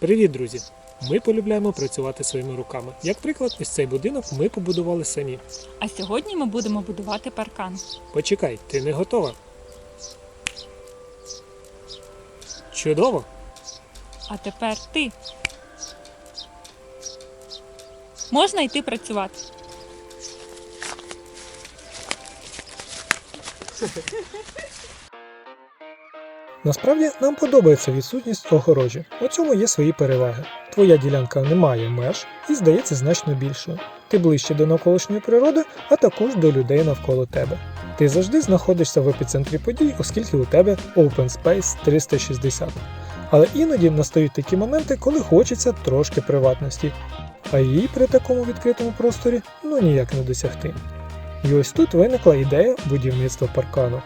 Привіт, друзі! Ми полюбляємо працювати своїми руками. Як приклад, ось цей будинок ми побудували самі. А сьогодні ми будемо будувати паркан. Почекай, ти не готова. Чудово! А тепер ти. Можна йти працювати. Насправді нам подобається відсутність огорожі. У цьому є свої переваги. Твоя ділянка не має меж і здається значно більшою. Ти ближче до навколишньої природи, а також до людей навколо тебе. Ти завжди знаходишся в епіцентрі подій, оскільки у тебе Open Space 360. Але іноді настають такі моменти, коли хочеться трошки приватності, а її при такому відкритому просторі ну ніяк не досягти. І ось тут виникла ідея будівництва паркану.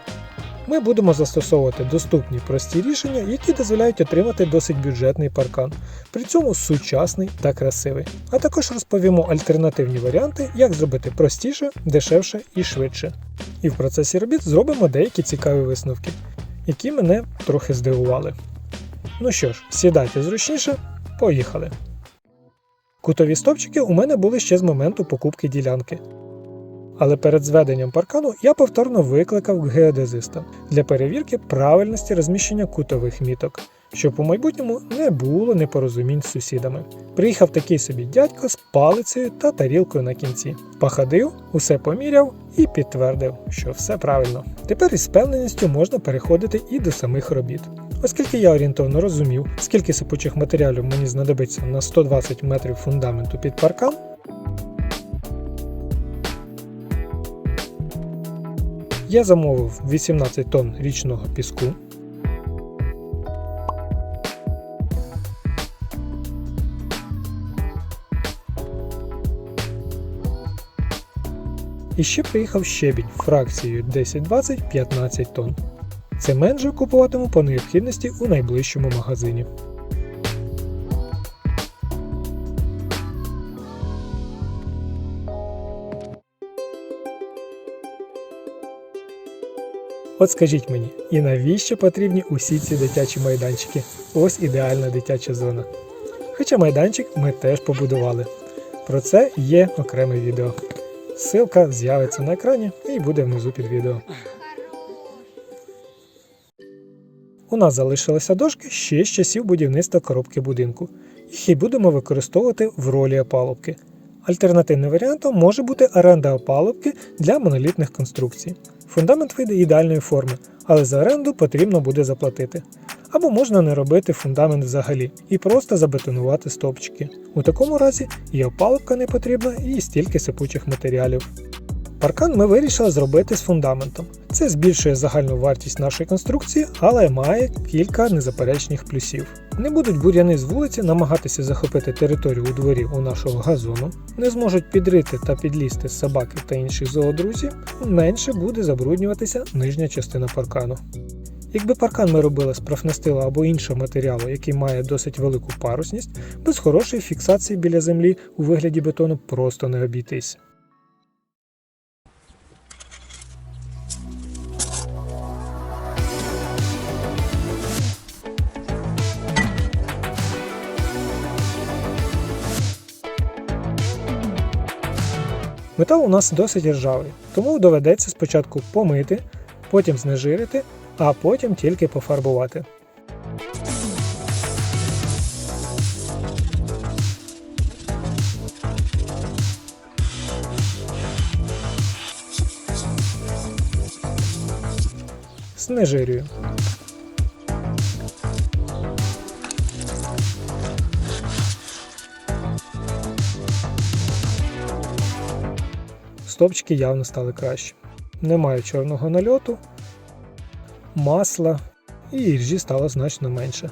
Ми будемо застосовувати доступні прості рішення, які дозволяють отримати досить бюджетний паркан, при цьому сучасний та красивий. А також розповімо альтернативні варіанти, як зробити простіше, дешевше і швидше. І в процесі робіт зробимо деякі цікаві висновки, які мене трохи здивували. Ну що ж, сідайте зручніше, поїхали. Кутові стопчики у мене були ще з моменту покупки ділянки. Але перед зведенням паркану я повторно викликав геодезиста для перевірки правильності розміщення кутових міток, щоб у майбутньому не було непорозумінь з сусідами. Приїхав такий собі дядько з палицею та тарілкою на кінці. Походив, усе поміряв і підтвердив, що все правильно. Тепер із впевненістю можна переходити і до самих робіт. Оскільки я орієнтовно розумів, скільки сипучих матеріалів мені знадобиться на 120 метрів фундаменту під паркан, Я замовив 18 тонн річного піску. І ще приїхав щебінь фракцією 10-20-15 тонн. Цемент же купуватиму по необхідності у найближчому магазині. От скажіть мені, і навіщо потрібні усі ці дитячі майданчики? Ось ідеальна дитяча зона. Хоча майданчик ми теж побудували. Про це є окреме відео. Ссылка з'явиться на екрані і буде внизу під відео. У нас залишилися дошки ще з часів будівництва коробки будинку. Їх і будемо використовувати в ролі опалубки. Альтернативним варіантом може бути оренда опалубки для монолітних конструкцій. Фундамент вийде ідеальної форми, але за оренду потрібно буде заплатити. Або можна не робити фундамент взагалі і просто забетонувати стовпчики. У такому разі і опалубка не потрібна, і стільки сипучих матеріалів. Паркан ми вирішили зробити з фундаментом. Це збільшує загальну вартість нашої конструкції, але має кілька незаперечних плюсів. Не будуть бур'яни з вулиці намагатися захопити територію у дворі у нашого газону, не зможуть підрити та підлізти собаки та інші зоодрузі, менше буде забруднюватися нижня частина паркану. Якби паркан ми робили з профнастила або іншого матеріалу, який має досить велику парусність, без хорошої фіксації біля землі у вигляді бетону просто не обійтись. Метал у нас досить ржавий, тому доведеться спочатку помити, потім знежирити, а потім тільки пофарбувати. Знежирюю. Стопчики явно стали краще. Немає чорного нальоту, масла і іржі стало значно менше.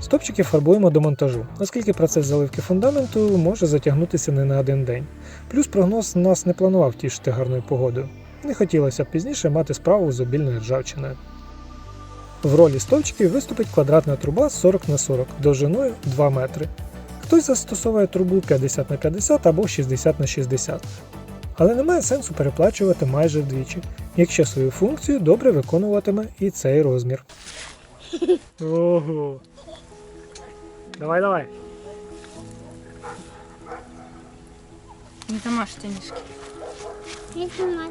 Стопчики фарбуємо до монтажу, оскільки процес заливки фундаменту може затягнутися не на один день. Плюс прогноз нас не планував тішити гарною погодою. Не хотілося б пізніше мати справу з обільною ржавчиною. В ролі стовпчиків виступить квадратна труба 40 на 40 довжиною 2 метри. Хтось застосовує трубу 50 на 50 або 60 на 60 Але немає сенсу переплачувати майже вдвічі, якщо свою функцію добре виконуватиме і цей розмір. Ого. Давай, давай. Не замаш ніжки. Я сама.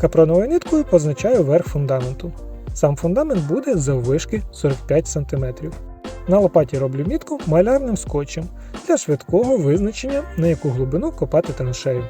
Капроновою ниткою позначаю верх фундаменту. Сам фундамент буде заввишки 45 см. На лопаті роблю мітку малярним скотчем для швидкого визначення, на яку глибину копати траншею.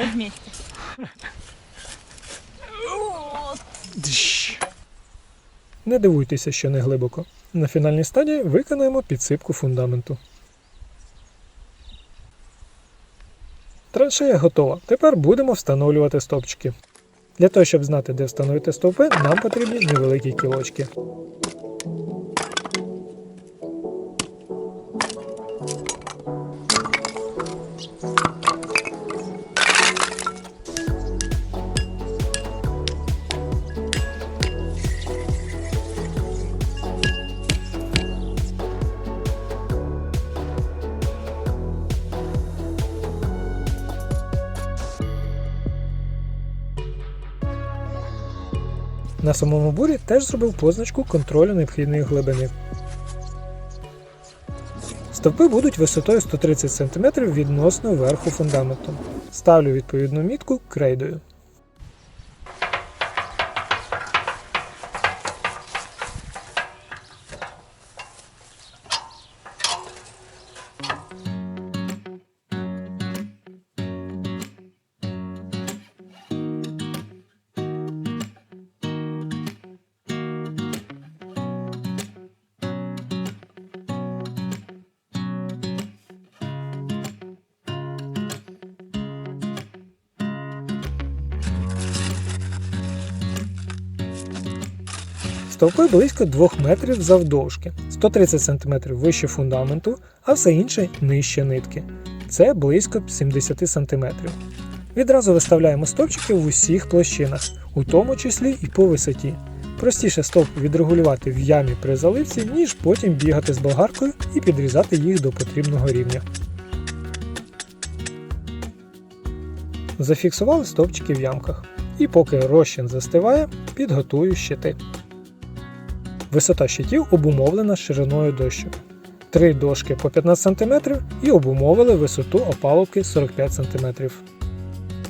Давай вместе. Не дивуйтеся, що не глибоко. На фінальній стадії виконаємо підсипку фундаменту. Траншея готова. Тепер будемо встановлювати стовпчики. Для того, щоб знати, де встановити стовпи, нам потрібні невеликі кілочки. На самому бурі теж зробив позначку контролю необхідної глибини. Стовпи будуть висотою 130 см відносно верху фундаменту. Ставлю відповідну мітку крейдою. Стовпи близько 2 метрів завдовжки, 130 см вище фундаменту, а все інше нижче нитки. Це близько 70 см. Відразу виставляємо стовпчики в усіх площинах, у тому числі і по висоті. Простіше стовп відрегулювати в ямі при заливці, ніж потім бігати з болгаркою і підрізати їх до потрібного рівня. Зафіксували стовпчики в ямках. І поки розчин застиває, підготую щити. Висота щитів обумовлена шириною дощок. Три дошки по 15 см і обумовили висоту опалубки 45 см.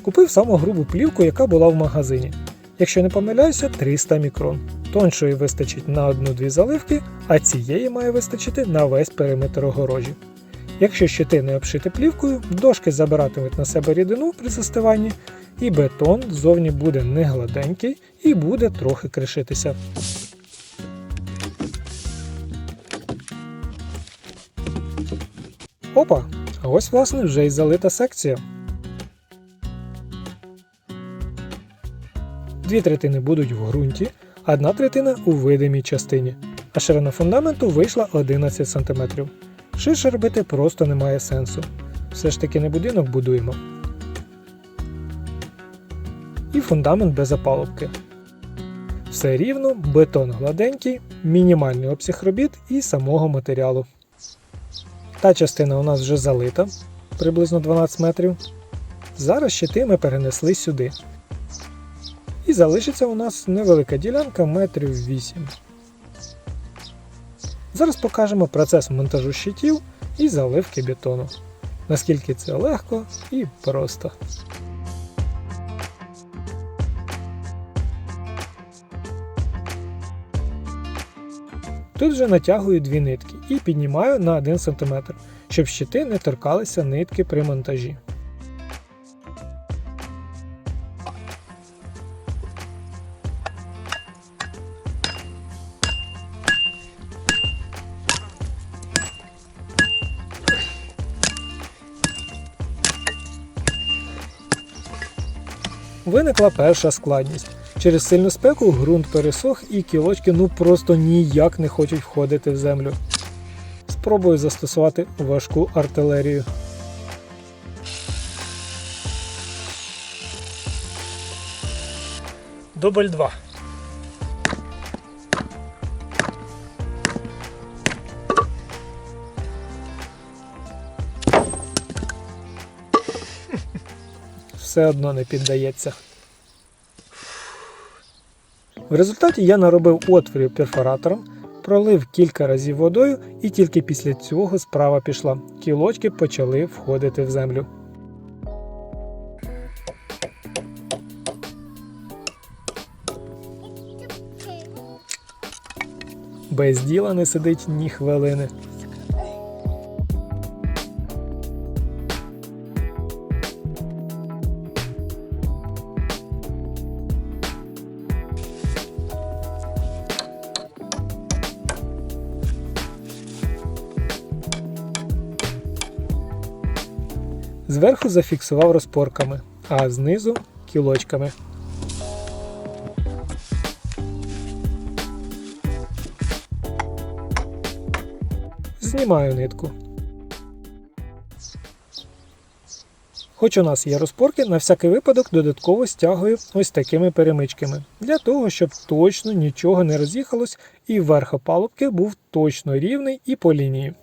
Купив саму грубу плівку, яка була в магазині. Якщо не помиляюся, 300 мікрон. Тоншої вистачить на одну-дві заливки, а цієї має вистачити на весь периметр огорожі. Якщо щити не обшити плівкою, дошки забиратимуть на себе рідину при застиванні, і бетон ззовні буде не гладенький і буде трохи кришитися. Опа! А ось власне вже й залита секція. Дві третини будуть в ґрунті, одна третина у видимій частині. А ширина фундаменту вийшла 11 см. Ширше робити просто немає сенсу. Все ж таки не будинок будуємо. І фундамент без опалубки. Все рівно, бетон гладенький, мінімальний обсяг робіт і самого матеріалу. Та частина у нас вже залита приблизно 12 метрів. Зараз щити ми перенесли сюди. І залишиться у нас невелика ділянка метрів 8. Зараз покажемо процес монтажу щитів і заливки бетону. Наскільки це легко і просто. Тут вже натягую дві нитки і піднімаю на 1 см, щоб щити не торкалися нитки при монтажі. Виникла перша складність. Через сильну спеку ґрунт пересох і кілочки ну просто ніяк не хочуть входити в землю. Спробую застосувати важку артилерію. Дубль 2. Все одно не піддається. В результаті я наробив отворів перфоратором, пролив кілька разів водою, і тільки після цього справа пішла. Кілочки почали входити в землю. Без діла не сидить ні хвилини. Зверху зафіксував розпорками, а знизу кілочками. Знімаю нитку. Хоч у нас є розпорки, на всякий випадок додатково стягую ось такими перемичками, для того, щоб точно нічого не роз'їхалось і верх опалубки був точно рівний і по лінії.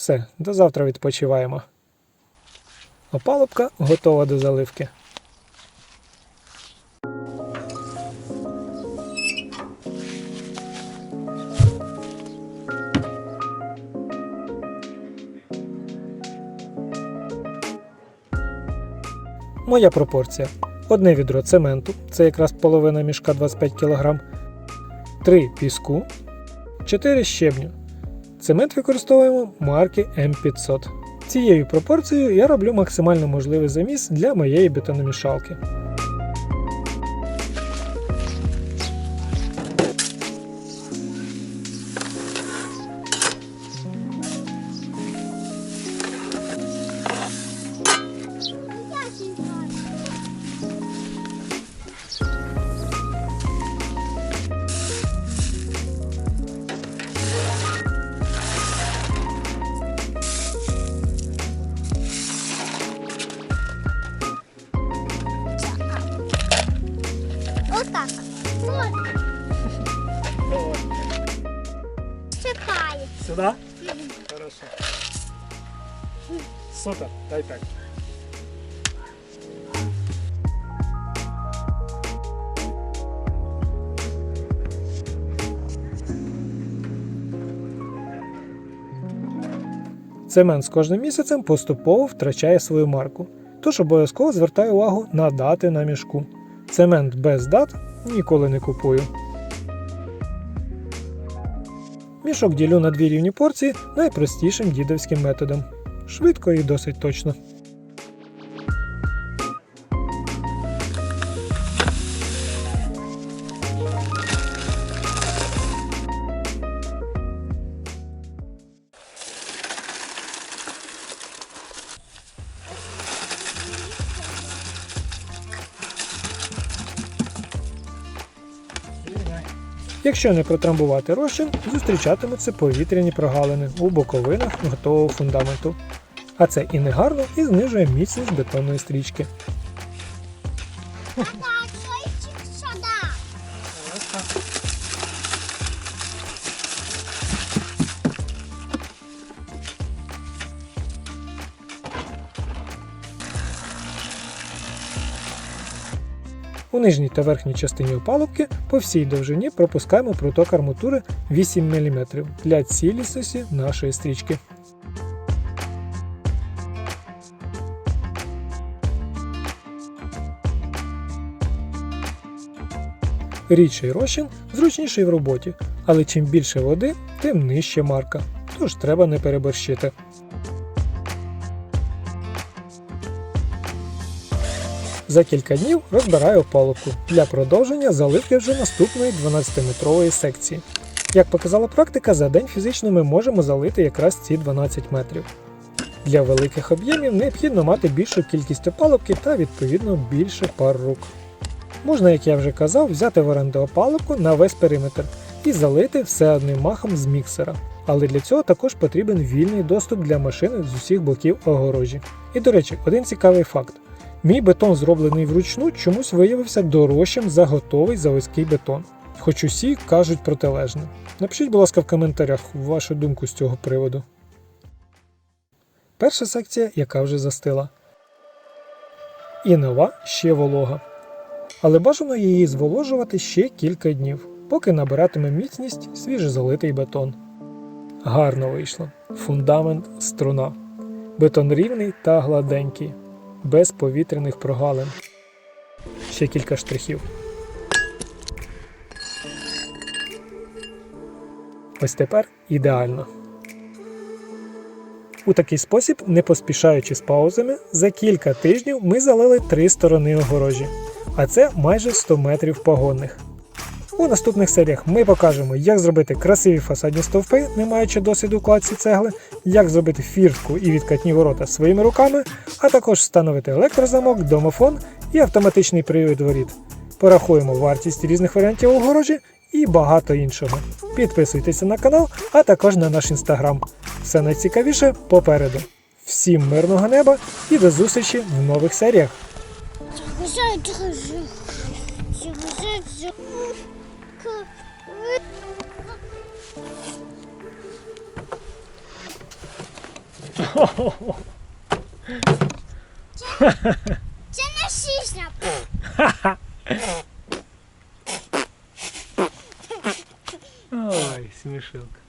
Все, до завтра відпочиваємо. Опалубка готова до заливки. Моя пропорція. Одне відро цементу, це якраз половина мішка 25 кг, 3 піску, 4 щебню. Цемент використовуємо марки М500. Цією пропорцією я роблю максимально можливий заміс для моєї бетономішалки. Сюди? Хорошо. Супер, дай так. Цемент з кожним місяцем поступово втрачає свою марку, тож обов'язково звертаю увагу на дати на мішку. Цемент без дат ніколи не купую. Мішок ділю на дві рівні порції найпростішим дідовським методом. Швидко і досить точно. Якщо не протрамбувати розчин, зустрічатимуться повітряні прогалини у боковинах готового фундаменту. А це і не гарно, і знижує міцність бетонної стрічки. нижній та верхній частині опалубки по всій довжині пропускаємо проток арматури 8 мм для цілісності нашої стрічки. Рідший розчин зручніший в роботі, але чим більше води, тим нижче марка, тож треба не переборщити. За кілька днів розбираю опалубку для продовження заливки вже наступної 12-метрової секції. Як показала практика, за день фізично ми можемо залити якраз ці 12 метрів. Для великих об'ємів необхідно мати більшу кількість опалубки та відповідно більше пар рук. Можна, як я вже казав, взяти в оренду опалубку на весь периметр і залити все одним махом з міксера. Але для цього також потрібен вільний доступ для машини з усіх боків огорожі. І до речі, один цікавий факт: мій бетон, зроблений вручну, чомусь виявився дорожчим за готовий заводський бетон. Хоч усі кажуть протилежне. Напишіть, будь ласка, в коментарях вашу думку з цього приводу. Перша секція, яка вже застила. І нова ще волога. Але бажано її зволожувати ще кілька днів, поки набиратиме міцність свіжезалитий бетон. Гарно вийшло. Фундамент струна. Бетон рівний та гладенький, без повітряних прогалин. Ще кілька штрихів. Ось тепер ідеально. У такий спосіб, не поспішаючи з паузами, за кілька тижнів ми залили три сторони огорожі, а це майже 100 метрів погонних. У наступних серіях ми покажемо, як зробити красиві фасадні стовпи, не маючи досвіду кладці цегли, як зробити фіртку і відкатні ворота своїми руками, а також встановити електрозамок, домофон і автоматичний привід воріт. Порахуємо вартість різних варіантів огорожі і багато іншого. Підписуйтеся на канал, а також на наш інстаграм. Все найцікавіше попереду. Всім мирного неба і до зустрічі в нових серіях. Це не сісня. Ой, смешилка.